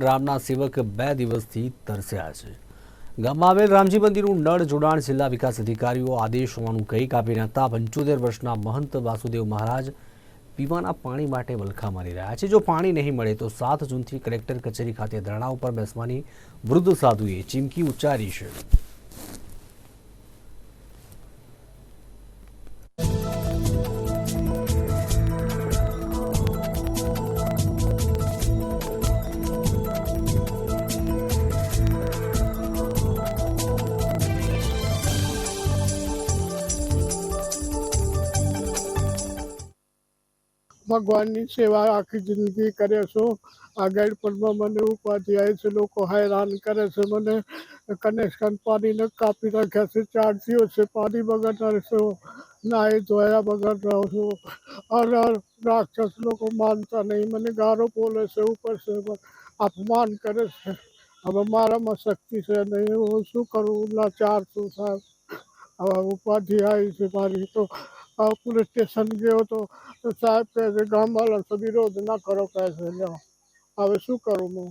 રામના સેવક બે દિવસથી તરસ્યા છે. ગામમાં આવેલ રામજી મંદિરનું નળ જોડાણ જિલ્લા વિકાસ અધિકારીઓ આદેશ હોવાનું કહી કાપી હતા પંચોતેર વર્ષના મહંત વાસુદેવ મહારાજ પીવાના પાણી માટે વલખા મારી રહ્યા છે. જો પાણી નહીં મળે તો સાત જૂનથી કલેક્ટર કચેરી ખાતે ધરણા ઉપર બેસવાની વૃદ્ધ સાધુએ ચીમકી ઉચ્ચારી છે. ભગવાનની સેવા આખી જિંદગી કરે છું. આ ગેરપણમાં મને ઉપાધિ આવે છે, લોકો હેરાન કરે છે, મને કનેક્શન પાણીને કાપી રાખ્યા છે, ચાર દિવસે પાણી વગર રહેશો નાહી ધોયા વગર રહું છું અને રાક્ષસ લોકો માનતા નહીં, મને ગારો બોલે છે, ઉપર છે, અપમાન કરે છે. હવે મારામાં શક્તિ છે નહીં, હું શું કરું? લાચાર છું સાહેબ. હવે ઉપાધિ આવી છે મારી તો. પોલીસ સ્ટેશન ગયો તો સાહેબ કહે છે ગામવાળા વિરોધ ના કરો, કહે છે હવે શું કરું હું?